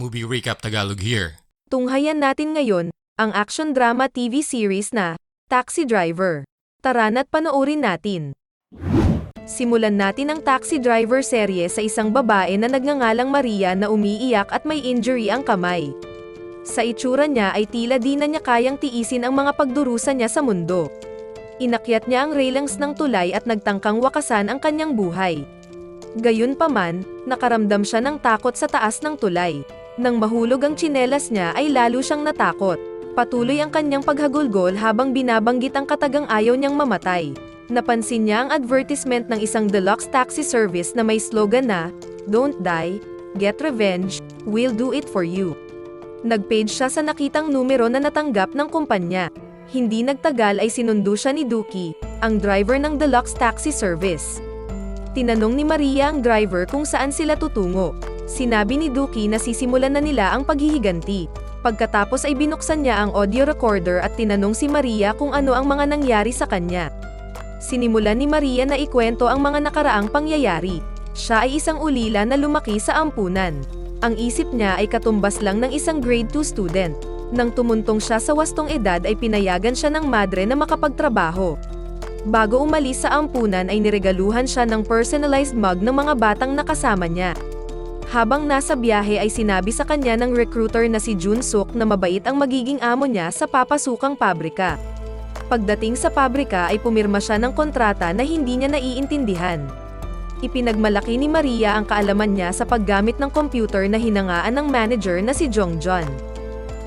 Movie Recap Tagalog here. Tunghayan natin ngayon, ang action drama TV series na, Taxi Driver. Tara na't panoorin natin. Simulan natin ang Taxi Driver serye sa isang babae na nagngangalang Maria na umiiyak at may injury ang kamay. Sa itsura niya ay tila di na niya kayang tiisin ang mga pagdurusa niya sa mundo. Inakyat niya ang railings ng tulay at nagtangkang wakasan ang kanyang buhay. Gayunpaman, nakaramdam siya ng takot sa taas ng tulay. Nang mahulog ang tsinelas niya ay lalo siyang natakot. Patuloy ang kanyang paghagulgol habang binabanggit ang katagang ayaw niyang mamatay. Napansin niya ang advertisement ng isang deluxe taxi service na may slogan na, Don't die, get revenge, we'll do it for you. Nagpage siya sa nakitang numero na natanggap ng kumpanya. Hindi nagtagal ay sinundo siya ni Duki, ang driver ng deluxe taxi service. Tinanong ni Maria ang driver kung saan sila tutungo. Sinabi ni Duki na sisimulan na nila ang paghihiganti. Pagkatapos ay binuksan niya ang audio recorder at tinanong si Maria kung ano ang mga nangyari sa kanya. Sinimulan ni Maria na ikwento ang mga nakaraang pangyayari. Siya ay isang ulila na lumaki sa ampunan. Ang isip niya ay katumbas lang ng isang grade 2 student. Nang tumuntong siya sa wastong edad ay pinayagan siya ng madre na makapagtrabaho. Bago umalis sa ampunan ay niregaluhan siya ng personalized mug ng mga batang nakasama niya. Habang nasa biyahe ay sinabi sa kanya ng recruiter na si Jun Suk na mabait ang magiging amo niya sa papasukang pabrika. Pagdating sa pabrika ay pumirma siya ng kontrata na hindi niya naiintindihan. Ipinagmalaki ni Maria ang kaalaman niya sa paggamit ng computer na hinangaan ng manager na si Jong John.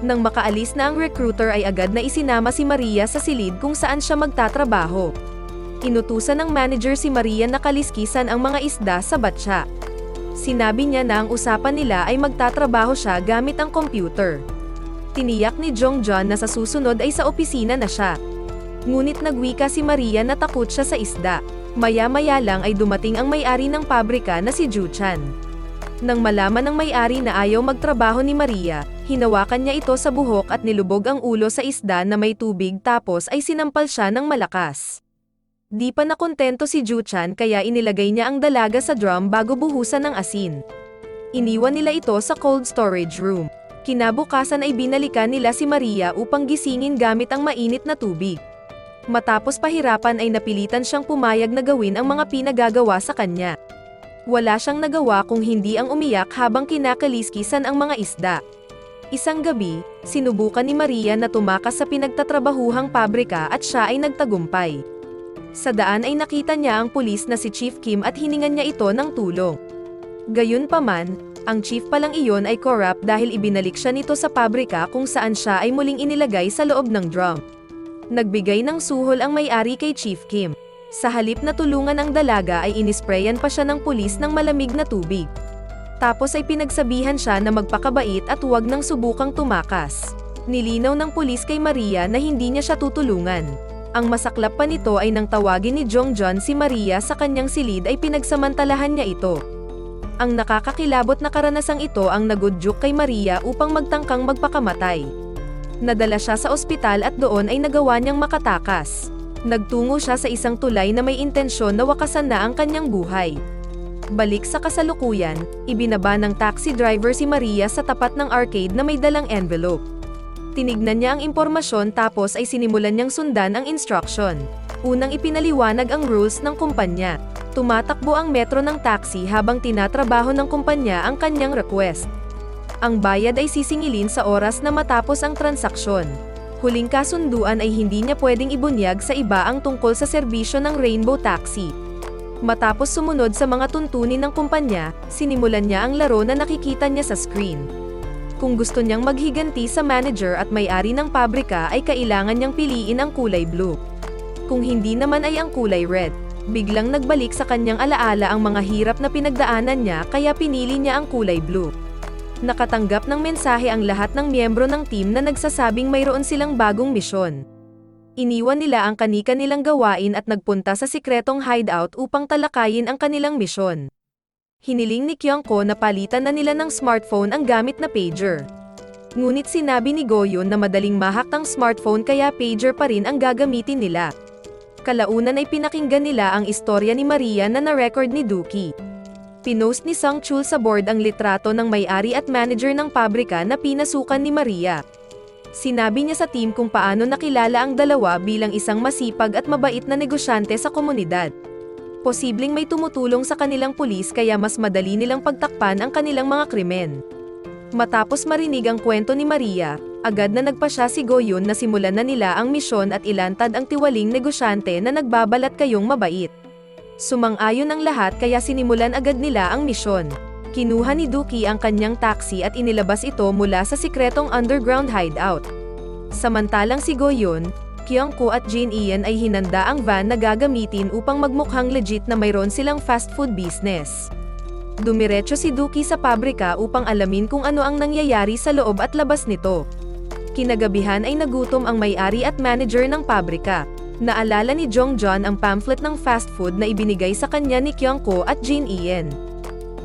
Nang makaalis na ang recruiter ay agad na isinama si Maria sa silid kung saan siya magtatrabaho. Inutusan ng manager si Maria na kaliskisan ang mga isda sa batsa. Sinabi niya na ang usapan nila ay magtatrabaho siya gamit ang computer. Tiniyak ni Jong John na sa susunod ay sa opisina na siya. Ngunit nagwika si Maria na takot siya sa isda. Maya-maya lang ay dumating ang may-ari ng pabrika na si Ju Chan. Nang malaman ng may-ari na ayaw magtrabaho ni Maria, hinawakan niya ito sa buhok at nilubog ang ulo sa isda na may tubig tapos ay sinampal siya ng malakas. Di pa nakontento si Ju Chan kaya inilagay niya ang dalaga sa drum bago buhusan ng asin. Iniwan nila ito sa cold storage room. Kinabukasan ay binalikan nila si Maria upang gisingin gamit ang mainit na tubig. Matapos pahirapan ay napilitan siyang pumayag na gawin ang mga pinagagawa sa kanya. Wala siyang nagawa kung hindi ang umiyak habang kinakaliskisan ang mga isda. Isang gabi, sinubukan ni Maria na tumakas sa pinagtatrabahuhang pabrika at siya ay nagtagumpay. Sa daan ay nakita niya ang pulis na si Chief Kim at hiningan niya ito ng tulong. Gayunpaman, ang chief palang iyon ay corrupt dahil ibinalik siya nito sa pabrika kung saan siya ay muling inilagay sa loob ng drum. Nagbigay ng suhol ang may-ari kay Chief Kim. Sa halip na tulungan ang dalaga ay inisprayan pa siya ng pulis ng malamig na tubig. Tapos ay pinagsabihan siya na magpakabait at huwag nang subukang tumakas. Nilinaw ng pulis kay Maria na hindi niya siya tutulungan. Ang masaklap pa nito ay nang tawagin ni Jong John si Maria sa kanyang silid ay pinagsamantalahan niya ito. Ang nakakakilabot na karanasang ito ang nagudyok kay Maria upang magtangkang magpakamatay. Nadala siya sa ospital at doon ay nagawa niyang makatakas. Nagtungo siya sa isang tulay na may intensyon na wakasan na ang kanyang buhay. Balik sa kasalukuyan, ibinaba ng taxi driver si Maria sa tapat ng arcade na may dalang envelope. Tinignan niya ang impormasyon tapos ay sinimulan niyang sundan ang instruction. Unang ipinaliwanag ang rules ng kumpanya. Tumatakbo ang metro ng taxi habang tinatrabaho ng kumpanya ang kanyang request. Ang bayad ay sisingilin sa oras na matapos ang transaksyon. Huling kasunduan ay hindi niya pwedeng ibunyag sa iba ang tungkol sa serbisyo ng Rainbow Taxi. Matapos sumunod sa mga tuntunin ng kumpanya, sinimulan niya ang laro na nakikita niya sa screen. Kung gusto niyang maghiganti sa manager at may-ari ng pabrika ay kailangan niyang piliin ang kulay blue. Kung hindi naman ay ang kulay red. Biglang nagbalik sa kanyang alaala ang mga hirap na pinagdaanan niya kaya pinili niya ang kulay blue. Nakatanggap ng mensahe ang lahat ng miyembro ng team na nagsasabing mayroon silang bagong misyon. Iniwan nila ang kanika nilang gawain at nagpunta sa sikretong hideout upang talakayin ang kanilang misyon. Hiniling ni Kyungko na palitan na nila ng smartphone ang gamit na pager. Ngunit sinabi ni Goyon na madaling mahak ang smartphone kaya pager pa rin ang gagamitin nila. Kalaunan ay pinakinggan nila ang istorya ni Maria na na-record ni Duki. Pinost ni Sang Chul sa board ang litrato ng may-ari at manager ng pabrika na pinasukan ni Maria. Sinabi niya sa team kung paano nakilala ang dalawa bilang isang masipag at mabait na negosyante sa komunidad. Posibleng may tumutulong sa kanilang pulis kaya mas madali nilang pagtakpan ang kanilang mga krimen. Matapos marinig ang kwento ni Maria, agad na nagpa siya si Goyun na simulan na nila ang misyon at ilantad ang tiwaling negosyante na nagbabalat kayong mabait. Sumang-ayon ang lahat kaya sinimulan agad nila ang misyon. Kinuha ni Duki ang kanyang taxi at inilabas ito mula sa sikretong underground hideout. Samantalang si Goyun, Kyungko at Jin Ian ay hinanda ang van na gagamitin upang magmukhang legit na mayroon silang fast food business. Dumiretso si Duki sa pabrika upang alamin kung ano ang nangyayari sa loob at labas nito. Kinagabihan ay nagutom ang may-ari at manager ng pabrika. Naalala ni Jong John ang pamphlet ng fast food na ibinigay sa kanya ni Kyungko at Jin Ian.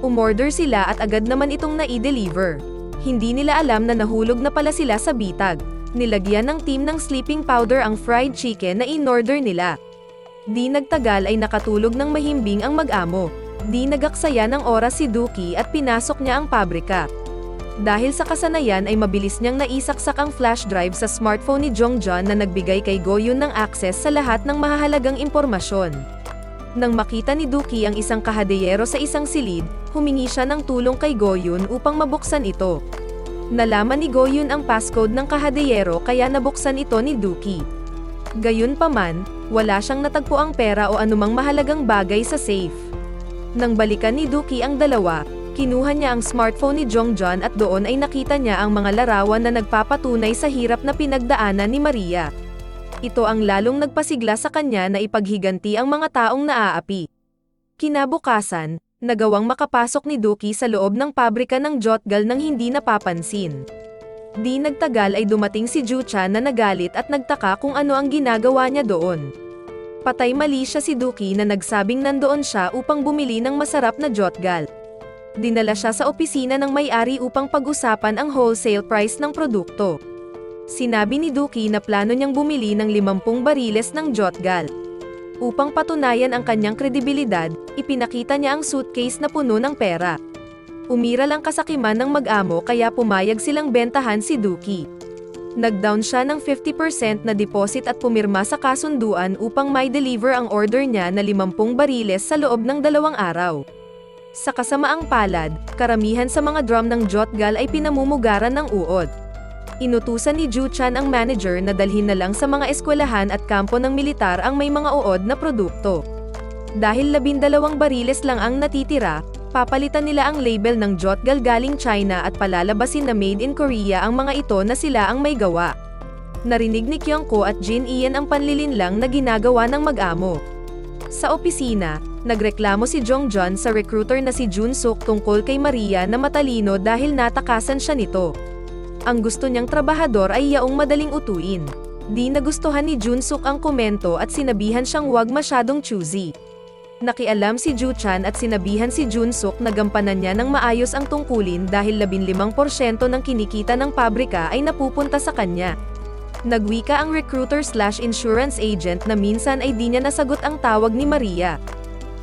Umorder sila at agad naman itong na-deliver. Hindi nila alam na nahulog na pala sila sa bitag. Nilagyan ng team ng sleeping powder ang fried chicken na in-order nila. Di nagtagal ay nakatulog ng mahimbing ang mag-amo. Di nagaksaya ng oras si Duki at pinasok niya ang pabrika. Dahil sa kasanayan ay mabilis niyang naisaksak ang flash drive sa smartphone ni Jongjon na nagbigay kay Goyun ng access sa lahat ng mahahalagang impormasyon. Nang makita ni Duki ang isang kahadeyero sa isang silid, humingi siya ng tulong kay Goyun upang mabuksan ito. Nalaman ni Goyun ang passcode ng kahadeyero kaya nabuksan ito ni Duki. Gayunpaman, wala siyang natagpuang pera o anumang mahalagang bagay sa safe. Nang balikan ni Duki ang dalawa, kinuha niya ang smartphone ni Jongjon at doon ay nakita niya ang mga larawan na nagpapatunay sa hirap na pinagdaanan ni Maria. Ito ang lalong nagpasigla sa kanya na ipaghiganti ang mga taong naaapi. Kinabukasan, nagawang makapasok ni Duki sa loob ng pabrika ng Jotgal nang hindi napapansin. Di nagtagal ay dumating si Juchan na nagalit at nagtaka kung ano ang ginagawa niya doon. Patay mali siya si Duki na nagsabing nandoon siya upang bumili ng masarap na Jotgal. Dinala siya sa opisina ng may-ari upang pag-usapan ang wholesale price ng produkto. Sinabi ni Duki na plano niyang bumili ng 50 bariles ng Jotgal. Upang patunayan ang kanyang kredibilidad, ipinakita niya ang suitcase na puno ng pera. Umiral ang kasakiman ng mag-amo kaya pumayag silang bentahan si Duki. Nag-down siya ng 50% na deposit at pumirma sa kasunduan upang may deliver ang order niya na 50 bariles sa loob ng dalawang araw. Sa kasamaang palad, karamihan sa mga drum ng Jotgal ay pinamumugaran ng uod. Inutusan ni Juchan ang manager na dalhin na lang sa mga eskwelahan at kampo ng militar ang may mga uod na produkto. Dahil labindalawang bariles lang ang natitira, papalitan nila ang label ng Jotgal galing China at palalabasin na made in Korea ang mga ito na sila ang may gawa. Narinig ni Kyungko at Jin Ian ang panlilinlang na ginagawa ng mag-amo. Sa opisina, nagreklamo si Jongjon sa recruiter na si Jun Suk tungkol kay Maria na matalino dahil natakasan siya nito. Ang gusto niyang trabahador ay yaong madaling utuin. Di nagustuhan ni Jun Suk ang komento at sinabihan siyang huwag masyadong choosy. Nakialam si Ju Chan at sinabihan si Jun Suk na gampanan niya ng maayos ang tungkulin dahil 15% ng kinikita ng pabrika ay napupunta sa kanya. Nagwika ang recruiter slash insurance agent na minsan ay di niya nasagot ang tawag ni Maria.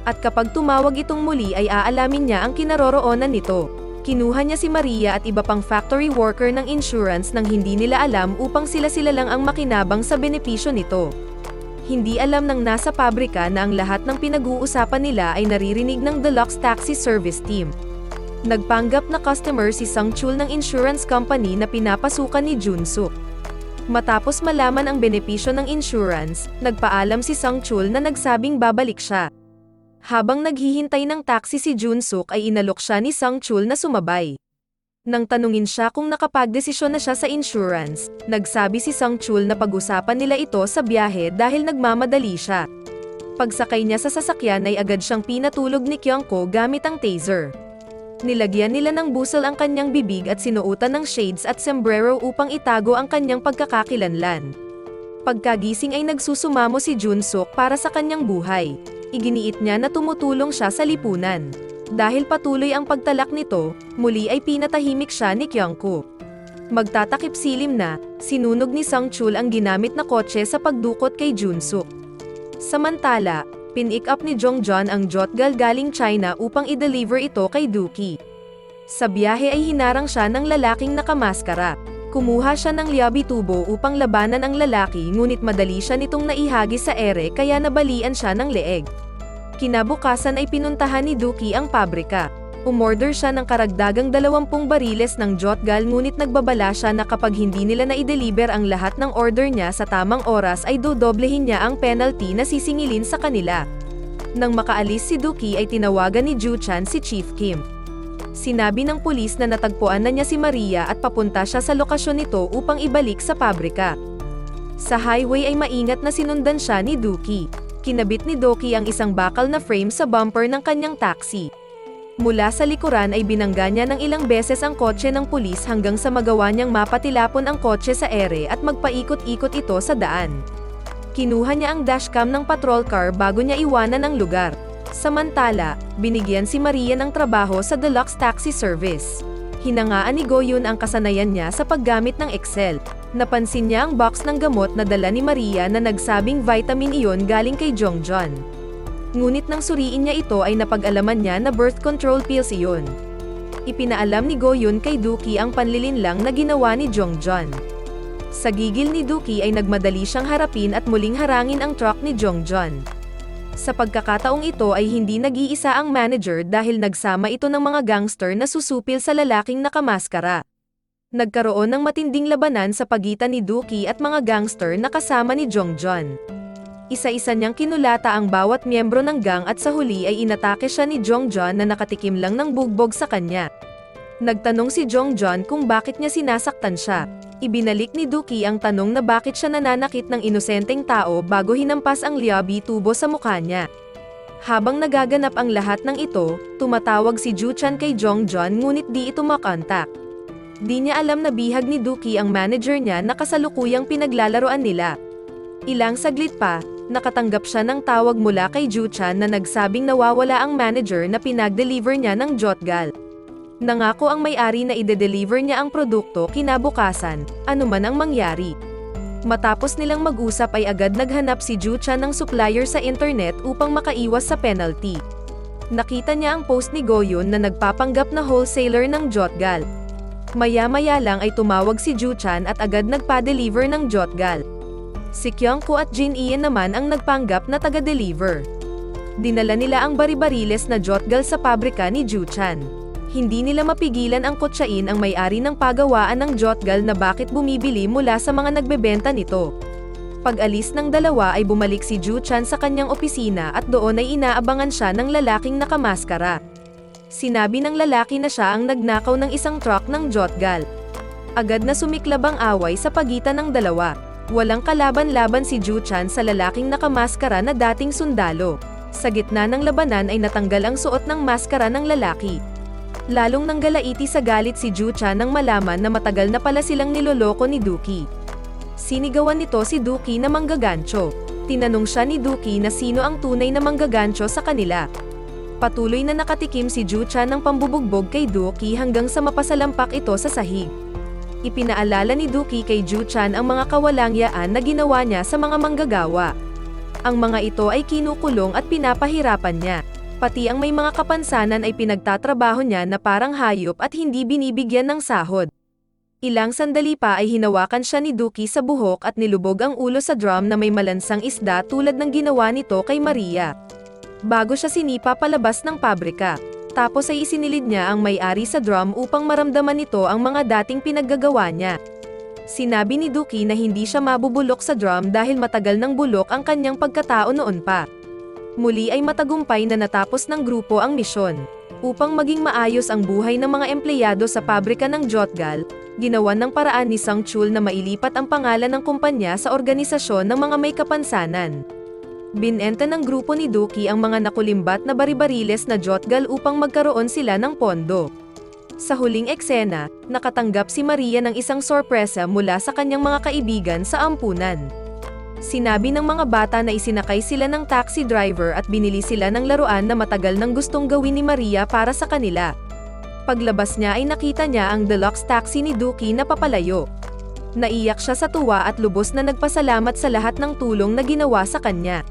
At kapag tumawag itong muli ay aalamin niya ang kinaroroonan nito. Kinuha niya si Maria at iba pang factory worker ng insurance nang hindi nila alam upang sila-sila lang ang makinabang sa benepisyo nito. Hindi alam ng nasa pabrika na ang lahat ng pinag-uusapan nila ay naririnig ng Deluxe Taxi Service Team. Nagpanggap na customer si Sang Chul ng insurance company na pinapasukan ni Junsuk. Matapos malaman ang benepisyo ng insurance, nagpaalam si Sang Chul na nagsabing babalik siya. Habang naghihintay ng taxi si Junsuk ay inalok siya ni Sang Chul na sumabay. Nang tanungin siya kung nakapagdesisyon na siya sa insurance, nagsabi si Sang Chul na pag-usapan nila ito sa biyahe dahil nagmamadali siya. Pagsakay niya sa sasakyan ay agad siyang pinatulog ni Kyungko gamit ang taser. Nilagyan nila ng busol ang kanyang bibig at sinuutan ng shades at sombrero upang itago ang kanyang pagkakakilanlan. Pagkagising ay nagsusumamo si Junsuk para sa kanyang buhay. Iginiit niya na tumutulong siya sa lipunan. Dahil patuloy ang pagtalak nito, muli ay pinatahimik siya ni Kyungko. Magtatakip silim na, sinunog ni Sang Chul ang ginamit na kotse sa pagdukot kay Junsuk. Samantala, Pinick up ni Jongjon ang Jotgal galing China upang i-deliver ito kay Dookie. Sa biyahe ay hinarang siya ng lalaking nakamaskara. Kumuha siya ng liabi tubo upang labanan ang lalaki ngunit madali siya nitong naihagis sa ere kaya nabalian siya ng leeg. Kinabukasan ay pinuntahan ni Dookie ang pabrika. Umorder siya ng karagdagang 20 bariles ng Jotgal ngunit nagbabala siya na kapag hindi nila na-deliver ang lahat ng order niya sa tamang oras ay dodoblehin niya ang penalty na sisingilin sa kanila. Nang makaalis si Dookie ay tinawagan ni Ju-chan si Chief Kim. Sinabi ng pulis na natagpuan na niya si Maria at papunta siya sa lokasyon nito upang ibalik sa pabrika. Sa highway ay maingat na sinundan siya ni Dookie. Kinabit ni Doki ang isang bakal na frame sa bumper ng kanyang taxi. Mula sa likuran ay binangga niya ng ilang beses ang kotse ng pulis hanggang sa magawa niyang mapatilapon ang kotse sa ere at magpaikot-ikot ito sa daan. Kinuha niya ang dashcam ng patrol car bago niya iwanan ang lugar. Samantala, binigyan si Maria ng trabaho sa Deluxe Taxi Service. Hinangaan ni Goyun ang kasanayan niya sa paggamit ng Excel. Napansin niya ang box ng gamot na dala ni Maria na nagsabing vitamin iyon galing kay Jongjon. Ngunit nang suriin niya ito ay napag-alaman niya na birth control pills iyon. Ipinaalam ni Goyun kay Dookie ang panlilinlang na ginawa ni Jongjon. Sa gigil ni Dookie ay nagmadali siyang harapin at muling harangin ang truck ni Jongjon. Sa pagkakataong ito ay hindi nag-iisa ang manager dahil nagsama ito ng mga gangster na susupil sa lalaking nakamaskara. Nagkaroon ng matinding labanan sa pagitan ni Dookie at mga gangster na kasama ni Jongjon. Isa-isa niyang kinulata ang bawat miyembro ng gang at sa huli ay inatake siya ni Jongjon na nakatikim lang ng bugbog sa kanya. Nagtanong si Jongjon kung bakit niya sinasaktan siya. Ibinalik ni Dookie ang tanong na bakit siya nananakit ng inosenteng tao bago hinampas ang liabi tubo sa mukha niya. Habang nagaganap ang lahat ng ito, tumatawag si Ju-chan kay Jongjon ngunit di ito makontak. Di niya alam na bihag ni Dookie ang manager niya na kasalukuyang pinaglalaroan nila. Ilang saglit pa, nakatanggap siya ng tawag mula kay Ju-chan na nagsabing nawawala ang manager na pinag-deliver niya ng Jotgal. Nangako ang may-ari na ide-deliver niya ang produkto kinabukasan, anuman ang mangyari. Matapos nilang mag-usap ay agad naghanap si Ju-chan ng supplier sa internet upang makaiwas sa penalty. Nakita niya ang post ni Goyun na nagpapanggap na wholesaler ng Jotgal. Maya-maya lang ay tumawag si Ju-chan at agad nagpa-deliver ng Jotgal. Si Kyungko at Jin Ian naman ang nagpanggap na taga-deliver. Dinala nila ang bari-bariles na Jotgal sa pabrika ni Ju-chan. Hindi nila mapigilan ang kotsain ang may-ari ng pagawaan ng Jotgal na bakit bumibili mula sa mga nagbebenta nito. Pag-alis ng dalawa ay bumalik si Ju-chan sa kanyang opisina at doon ay inaabangan siya ng lalaking nakamaskara. Sinabi ng lalaki na siya ang nagnakaw ng isang truck ng Jotgal. Agad na sumiklab ang away sa pagitan ng dalawa. Walang kalaban-laban si Ju-chan sa lalaking nakamaskara na dating sundalo. Sa gitna ng labanan ay natanggal ang suot ng maskara ng lalaki. Lalong nanggalaiti sa galit si Ju-chan nang malaman na matagal na pala silang niloloko ni Dookie. Sinigawan nito si Dookie na manggagancho. Tinanong siya ni Dookie na sino ang tunay na manggagancho sa kanila. Patuloy na nakatikim si Ju-chan ng pambubugbog kay Dookie hanggang sa mapasalampak ito sa sahig. Ipinaalala ni Dookie kay Ju-chan ang mga kawalangyaan na ginawa niya sa mga manggagawa. Ang mga ito ay kinukulong at pinapahirapan niya. Pati ang may mga kapansanan ay pinagtatrabaho niya na parang hayop at hindi binibigyan ng sahod. Ilang sandali pa ay hinawakan siya ni Dookie sa buhok at nilubog ang ulo sa drum na may malansang isda tulad ng ginawa nito kay Maria. Bago siya sinipa palabas ng pabrika. Tapos ay isinilid niya ang may-ari sa drum upang maramdaman nito ang mga dating pinaggagawa niya. Sinabi ni Dookie na hindi siya mabubulok sa drum dahil matagal ng bulok ang kanyang pagkatao noon pa. Muli ay matagumpay na natapos ng grupo ang misyon. Upang maging maayos ang buhay ng mga empleyado sa pabrika ng Jotgal, ginawan ng paraan ni Sang Chul na mailipat ang pangalan ng kumpanya sa organisasyon ng mga may kapansanan. Binenta ng grupo ni Dookie ang mga nakulimbat na bari-bariles na Jotgal upang magkaroon sila ng pondo. Sa huling eksena, nakatanggap si Maria ng isang sorpresa mula sa kanyang mga kaibigan sa ampunan. Sinabi ng mga bata na isinakay sila ng taxi driver at binili sila ng laruan na matagal nang gustong gawin ni Maria para sa kanila. Paglabas niya ay nakita niya ang deluxe taxi ni Dookie na papalayo. Naiyak siya sa tuwa at lubos na nagpasalamat sa lahat ng tulong na ginawa sa kanya.